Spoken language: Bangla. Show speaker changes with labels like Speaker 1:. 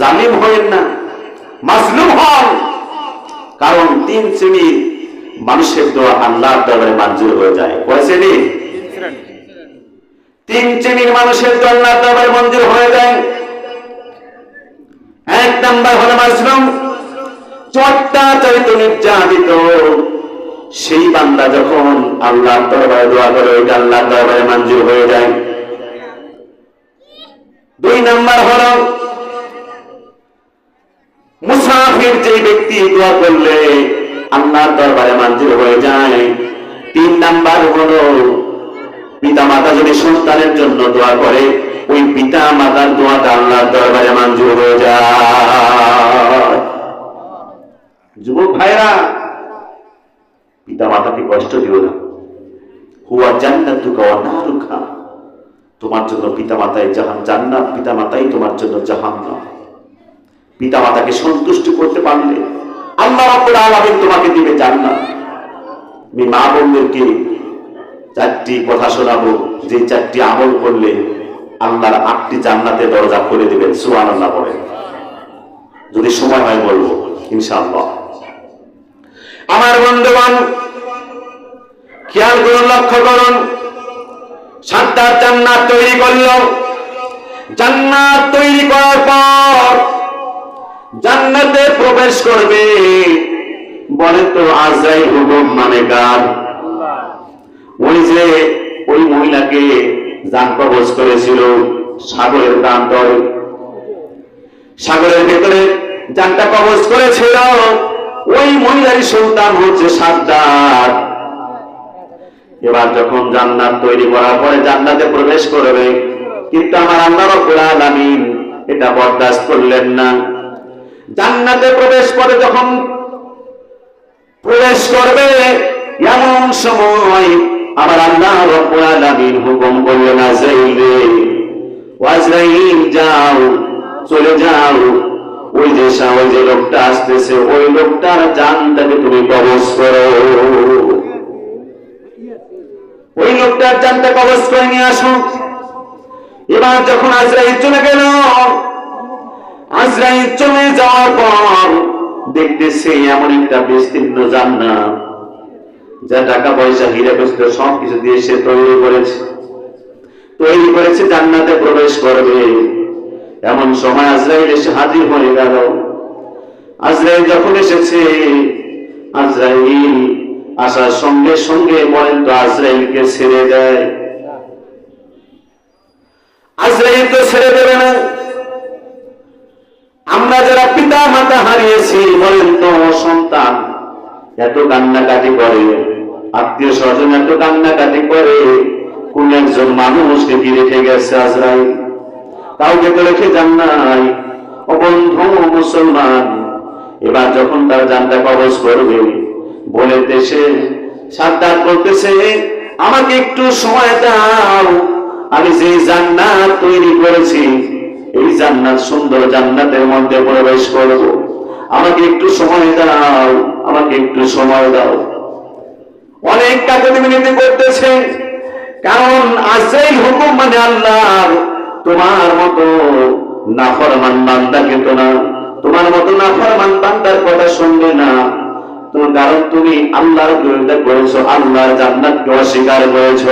Speaker 1: জালিম হয়েন না, মাজলুম হন। কারণ তিন শ্রেণির মানুষের দোয়া আল্লাহর দরবারে মঞ্জুর হয়ে যায়। কয় শ্রেণি? তিন শ্রেণির মানুষের দোয়া আল্লাহর দরবারে মঞ্জুর হয়ে যায়। এক নাম্বার হলো মাজলুম। চট্টাচারিত নির্যাতিত। সেই বান্দা যখন আল্লাহর দরবারে দোয়া করে, ওইটা আল্লাহর দরবারে মঞ্জুর হয়ে যায়। দুই নাম্বার হলো যে ব্যক্তি দোয়া করলে আল্লাহর দরবারে মঞ্জুর হয়ে যায়। তিন নাম্বার হলো পিতা মাতা যদি সন্তানের জন্য দোয়া করে, ওই পিতা মাতার দোয়াটা আল্লাহর দরবারে মঞ্জুর হয়ে যায়। যুবক ভাইরা পিতা মাতাকে কষ্ট দিও না। হুয়া নারুকা। তোমার জন্য পিতা মাতাই জাহান, জান্নাত পিতা মাতাই তোমার জন্য জাহান্নাম। পিতা মাতাকে সন্তুষ্ট করতে পারলে আল্লাহ রাব্বুল আলামিন তোমাকে দিবে জান্নাত। আমি মা বোনদেরকে চারটি কথা শোনাবো, যে চারটি আমল করলে আল্লাহর আটটি জান্নাতের দরজা খুলে দিবেন, সুবহানাল্লাহ বলেন। যদি সময় হয় বলব, ইনশাআল্লাহ। আমার বন্ধুগণ, খেয়াল করুন, লক্ষ্য করুন, সাতটা জান্নাত তৈরি করল। জান্নাতে প্রবেশ করবে। বলে তো আজরাই হুকুম মানে কার? ওই যে ওই মহিলাকে যান কবজ করেছিল সাগরের প্রান্তরে। সাগরের ভেতরে যানটা কবজ করেছিল। ওই মহিলারই সন্তান হচ্ছে সাদ্দার এবার যখন জান্নাত তৈরি করার পরে জান্নাতে প্রবেশ করবে, কিন্তু আমার আল্লাহ রাব্বুল আলামিন এটা বরদাস্ত করলেন না। জান্নাতে প্রবেশ করে যখন প্রবেশ করবে, এমন সময় আমার আল্লাহ রাব্বুল আলামিন হুকুম করলেন আজরাইল আজরাইল যাও, চলে যাও। ওই যে ওই যে লোকটা আসতেছে, ওই লোকটার জানটাকে তুমি কবজ করো। ওই লোকটার জানটা কবজ করে নিয়ে আসো। এবার যখন আজরাইল চলে গেল আজরাইল চলে যাওয়ার পর দেখতেছে এমন একটা বিস্তীর্ণ জান্নাত, যা টাকা পয়সা হিরে বস্তু সব কিছু দিয়ে সে তৈরি করেছে। তৈরি করেছে, জান্নাতে প্রবেশ করবে। এমন সময় আজরাইল এসে হাজির হয়ে গেল। আজরাইল যখন এসেছে, আজরাইল আসার সঙ্গে সঙ্গে বলেন তো, আজরাইলকে ছেড়ে দেয়। আজরাইল তো ছেড়ে দেবে না। যারা পিতা মাতা হারিয়েছি, বলেন তো, সন্তান, এত কান্নাকাটি করে, আত্মীয় স্বজন এত কান্নাকাটি করে, কোন একজন মানুষকে কি রেখে গেছে আজরাইল। কাউকে তো রেখে যান নাই। ও বন্ধু মুসলমান, এবার যখন তার জানটা কবজ করবে, বলে দেশে, সাদ্দাত বলতেছে, আমাকে একটু সময় দাও, আমি যে জান্নাত তৈরি করেছি এই জান্নাত, সুন্দর জান্নাতের মধ্যে প্রবেশ করব। আমাকে একটু সময় দাও, আমাকে একটু সময় দাও। অনেক কাকুতি মিনতি করতেছে, কারণ আজই হুকুম মানে আল্লাহর। তোমার মতো নাফরমান বান্দাকে কিন্তু না, তোমার মতো নাফরমান বান্দার কথা শুনবে না। কারণ তুমি আল্লাহর বিরুদ্ধে করেছ, আল্লাহর জান্নাতকে অস্বীকার করেছ।